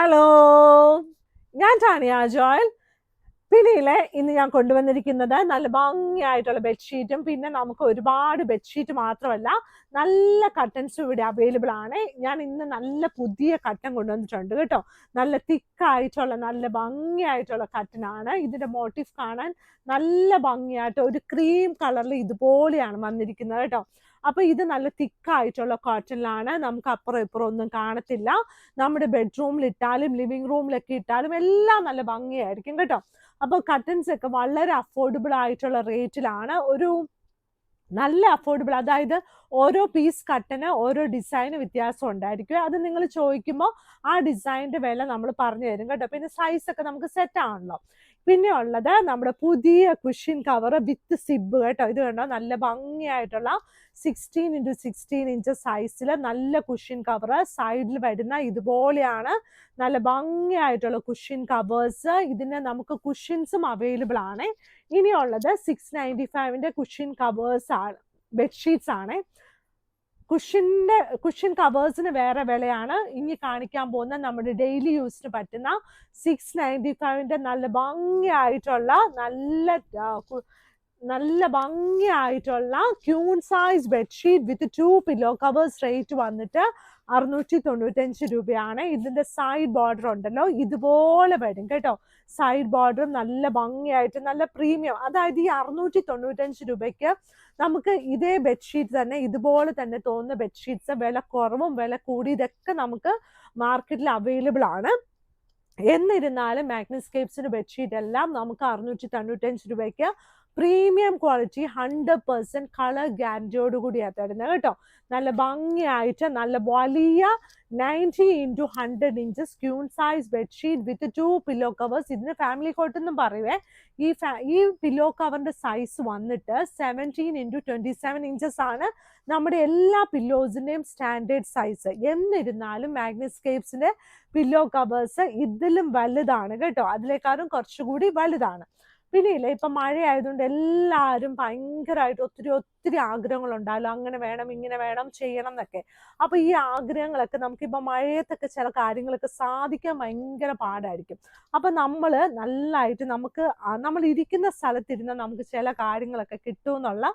Hello ഞാൻ Tanya Joel. പിന്നെ ഇന്ന് ഞാൻ കൊണ്ടുവന്നിരിക്കുന്നത് നല്ല ഭംഗിയായിട്ടുള്ള ബെഡ്ഷീറ്റും പിന്നെ നമുക്ക് ഒരുപാട് ബെഡ്ഷീറ്റ് മാത്രമല്ല നല്ല കട്ടൻസും ഇവിടെ അവൈലബിൾ ആണ്. ഞാൻ ഇന്ന് നല്ല പുതിയ കട്ടൻ കൊണ്ടുവന്നിട്ടുണ്ട് കേട്ടോ. നല്ല തിക്കായിട്ടുള്ള നല്ല ഭംഗിയായിട്ടുള്ള കട്ടനാണ് ഇതിന്റെ മോട്ടീവ് കാണാൻ നല്ല ഭംഗിയായിട്ട് ഒരു ക്രീം കളറിൽ ഇതുപോലെയാണ് വന്നിരിക്കുന്നത് കേട്ടോ. അപ്പൊ ഇത് നല്ല തിക്കായിട്ടുള്ള കോട്ടണിലാണ് നമുക്ക് അപ്പുറം ഇപ്പുറം ഒന്നും കാണത്തില്ല. നമ്മുടെ ബെഡ്റൂമിൽ ഇട്ടാലും ലിവിംഗ് റൂമിലൊക്കെ ഇട്ടാലും എല്ലാം നല്ല ഭംഗിയായിരിക്കും കേട്ടോ. അപ്പോൾ കട്ടൻസ് ഒക്കെ വളരെ അഫോർഡബിൾ ആയിട്ടുള്ള റേറ്റിലാണ് ഒരു നല്ല അഫോർഡബിൾ അതായത് ഓരോ പീസ് കട്ടന് ഓരോ ഡിസൈന് വ്യത്യാസം ഉണ്ടായിരിക്കും. അത് നിങ്ങൾ ചോദിക്കുമ്പോൾ ആ ഡിസൈനിന്റെ വില നമ്മൾ പറഞ്ഞു തരും കേട്ടോ. പിന്നെ സൈസ് ഒക്കെ നമുക്ക് സെറ്റ് ആണല്ലോ. പിന്നെ ഉള്ളത് നമ്മുടെ പുതിയ കുഷ്യൻ കവർ വിത്ത് സിബ് കേട്ടോ. ഇത് കണ്ടോ? നല്ല ഭംഗിയായിട്ടുള്ള സിക്സ്റ്റീൻ ഇന്റു സിക്സ്റ്റീൻ ഇഞ്ച് സൈസിൽ നല്ല കുഷ്യൻ കവർ സൈഡിൽ വരുന്ന ഇതുപോലെയാണ് നല്ല ഭംഗിയായിട്ടുള്ള കുഷ്യൻ കവേഴ്സ് ഇതിന് നമുക്ക് കുഷ്യൻസും അവൈലബിൾ ആണ്. ഇനിയുള്ളത് സിക്സ് നയന്റി ഫൈവിന്റെ കുഷ്യൻ കവേഴ്സ് ആണ് ബെഡ്ഷീറ്റ്സ് ആണ്. കുഷ്യന്റെ കുഷ്യൻ കവേഴ്സിന് വേറെ വിലയാണ്. ഇനി കാണിക്കാൻ പോകുന്ന നമ്മുടെ ഡെയിലി യൂസിന് പറ്റുന്ന സിക്സ് നയന്റി ഫൈവിന്റെ നല്ല ഭംഗിയായിട്ടുള്ള നല്ല നല്ല ഭംഗിയായിട്ടുള്ള queen size bedsheet with two pillow covers rate വന്നിട്ട് അറുന്നൂറ്റി തൊണ്ണൂറ്റഞ്ച് രൂപയാണ്. ഇതിന്റെ സൈഡ് ബോർഡർ ഉണ്ടല്ലോ. ഇതുപോലെ വരും കേട്ടോ. സൈഡ് ബോർഡറും നല്ല ഭംഗിയായിട്ട് നല്ല പ്രീമിയം അതായത് ഈ അറുന്നൂറ്റി തൊണ്ണൂറ്റഞ്ച് രൂപയ്ക്ക് നമുക്ക് ഇതേ ബെഡ്ഷീറ്റ് തന്നെ ഇതുപോലെ തന്നെ തോന്നുന്ന ബെഡ്ഷീറ്റ്സ് വില കുറവും വില കൂടിയതൊക്കെ നമുക്ക് മാർക്കറ്റിൽ അവൈലബിൾ ആണ്. എന്നിരുന്നാലും മാഗ്നസ്കേപ്സിന് ബെഡ്ഷീറ്റ് എല്ലാം നമുക്ക് അറുന്നൂറ്റി തൊണ്ണൂറ്റഞ്ച് രൂപയ്ക്ക് premium quality hundred percent colour ഗ്യാരന്റിയോട് കൂടിയാണ് തരുന്നത് കേട്ടോ. നല്ല ഭംഗിയായിട്ട് നല്ല വലിയ ninety into hundred inches queen size bedsheet with two pillow covers. ഇതിന് ഫാമിലി കോട്ട് എന്നും പറയുവേ. ഈ ഈ പില്ലോ കവറിന്റെ സൈസ് വന്നിട്ട് seventeen into twenty seven inches ആണ് നമ്മുടെ എല്ലാ പില്ലോസിന്റെയും സ്റ്റാൻഡേർഡ് സൈസ്. എന്നിരുന്നാലും മാഗ്നസ്കേപ്സിന്റെ പില്ലോ കവേഴ്സ് ഇതിലും വലുതാണ് കേട്ടോ. അതിലേക്കാളും കുറച്ചുകൂടി വലുതാണ്. പിന്നെ ഇപ്പൊ മഴ ആയതുകൊണ്ട് എല്ലാവരും ഭയങ്കരമായിട്ട് ഒത്തിരി ഒത്തിരി ആഗ്രഹങ്ങൾ ഉണ്ടാവല്ലോ അങ്ങനെ വേണം ഇങ്ങനെ വേണം ചെയ്യണം എന്നൊക്കെ. അപ്പൊ ഈ ആഗ്രഹങ്ങളൊക്കെ നമുക്കിപ്പോ മഴയത്തൊക്കെ ചില കാര്യങ്ങളൊക്കെ സാധിക്കാൻ ഭയങ്കര പാടായിരിക്കും. അപ്പൊ നമ്മൾ നല്ലതായിട്ട് നമുക്ക് നമ്മൾ ഇരിക്കുന്ന സ്ഥലത്തിരുന്ന് നമുക്ക് ചില കാര്യങ്ങളൊക്കെ കിട്ടുമെന്നുള്ള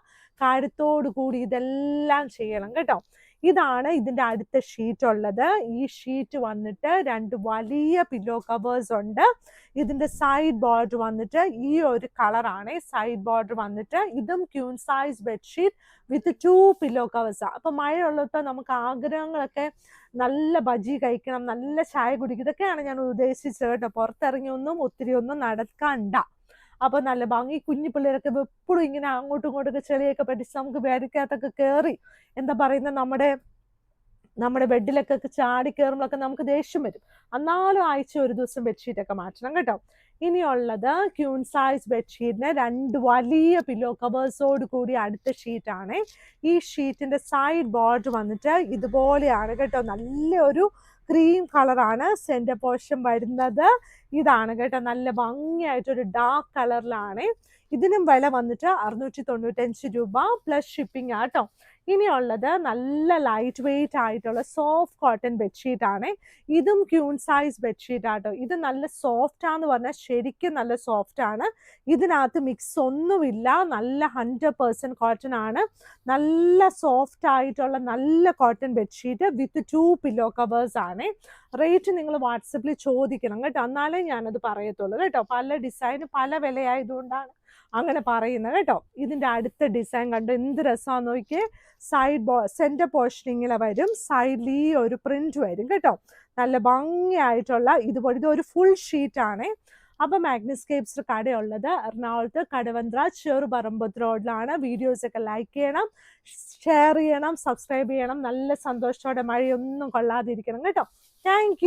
കാര്യത്തോടു കൂടി ഇതെല്ലാം ചെയ്യണം കേട്ടോ. ഇതാണ് ഇതിന്റെ അടുത്ത ഷീറ്റ് ഉള്ളത്. ഈ ഷീറ്റ് വന്നിട്ട് രണ്ട് വലിയ പില്ലോ കവേഴ്സ് ഉണ്ട്. ഇതിന്റെ സൈഡ് ബോർഡർ വന്നിട്ട് ഈ ഒരു കളറാണ് സൈഡ് ബോർഡർ വന്നിട്ട് ഇതും queen size bedsheet with two pillow covers അപ്പൊ മഴയുള്ളപ്പോൾ നമുക്ക് ആഗ്രഹങ്ങളൊക്കെ നല്ല ബജി കഴിക്കണം നല്ല ചായ കുടിക്കും ഇതൊക്കെയാണ് ഞാൻ ഉദ്ദേശിച്ചത് കേട്ടോ. പുറത്തിറങ്ങിയൊന്നും ഒത്തിരി ഒന്നും നടക്കണ്ട. അപ്പൊ നല്ല ഭംഗി. കുഞ്ഞു പിള്ളേരൊക്കെ എപ്പോഴും ഇങ്ങനെ അങ്ങോട്ടും ഇങ്ങോട്ടൊക്കെ ചെളിയൊക്കെ പറ്റിച്ച് നമുക്ക് ബേരിക്കകത്തൊക്കെ കയറി എന്താ പറയുന്ന നമ്മുടെ നമ്മുടെ ബെഡിലൊക്കെ ചാടി കയറുമ്പോഴൊക്കെ നമുക്ക് ദേഷ്യം വരും. എന്നാലും ആഴ്ച ഒരു ദിവസം ബെഡ്ഷീറ്റൊക്കെ മാറ്റണം കേട്ടോ. ഇനിയുള്ളത് ക്യൂൺ സൈസ് ബെഡ്ഷീറ്റിന് രണ്ട് വലിയ പില്ലോ കവേഴ്സോട് കൂടി അടുത്ത ഷീറ്റാണ് ഈ ഷീറ്റിന്റെ സൈഡ് ബോർഡ് വന്നിട്ട് ഇതുപോലെയാണ് കേട്ടോ. നല്ലൊരു ക്രീം കളറാണ് സെന്റർ പോർഷൻ വരുന്നത് ഇതാണ് കേട്ടോ. നല്ല ഭംഗിയായിട്ടൊരു ഡാർക്ക് കളറിലാണ് ഇതിനും വില വന്നിട്ട് അറുന്നൂറ്റി തൊണ്ണൂറ്റഞ്ച് രൂപ പ്ലസ് ഷിപ്പിംഗ് ആട്ടോ ഇനിയുള്ളത് നല്ല ലൈറ്റ് വെയിറ്റ് ആയിട്ടുള്ള സോഫ്റ്റ് കോട്ടൺ ബെഡ്ഷീറ്റ് ആണ്. ഇതും ക്യൂൺ സൈസ് ബെഡ്ഷീറ്റ് ആട്ടോ. ഇത് നല്ല സോഫ്റ്റ് ആന്ന് പറഞ്ഞാൽ ശരിക്കും നല്ല സോഫ്റ്റ് ആണ്. ഇതിനകത്ത് മിക്സ് ഒന്നുമില്ല. നല്ല ഹൺഡ്രഡ് പേഴ്സന്റ് കോട്ടൺ ആണ്. നല്ല സോഫ്റ്റ് ആയിട്ടുള്ള നല്ല cotton bedsheet with two pillow covers ആണ്. റേറ്റ് നിങ്ങൾ വാട്സപ്പിൽ ചോദിക്കണം കേട്ടോ. എന്നാലേ ഞാനത് പറയത്തുള്ളൂ കേട്ടോ. പല ഡിസൈന് പല വിലയായതുകൊണ്ടാണ് അങ്ങനെ പറയുന്നത് കേട്ടോ. ഇതിന്റെ അടുത്ത ഡിസൈൻ കണ്ടോ? എന്ത് രസമാണെന്ന് നോക്കി സൈഡ് ബോ സെന്റർ പോർഷനിങ്ങിൽ വരും. സൈഡിൽ ഈ ഒരു പ്രിന്റ് വരും കേട്ടോ. നല്ല ഭംഗിയായിട്ടുള്ള ഇതുപോലെ ഇത് ഒരു ഫുൾ ഷീറ്റ് ആണ്. അപ്പൊ മാഗ്നിസ്കേപ്സ് കടയുള്ളത് എറണാകുളത്ത് കടവന്ത്ര ചെറുപറമ്പത്ത് റോഡിലാണ്. വീഡിയോസ് ഒക്കെ ലൈക്ക് ചെയ്യണം ഷെയർ ചെയ്യണം സബ്സ്ക്രൈബ് ചെയ്യണം. നല്ല സന്തോഷത്തോടെ മഴയൊന്നും കൊള്ളാതിരിക്കണം കേട്ടോ. താങ്ക്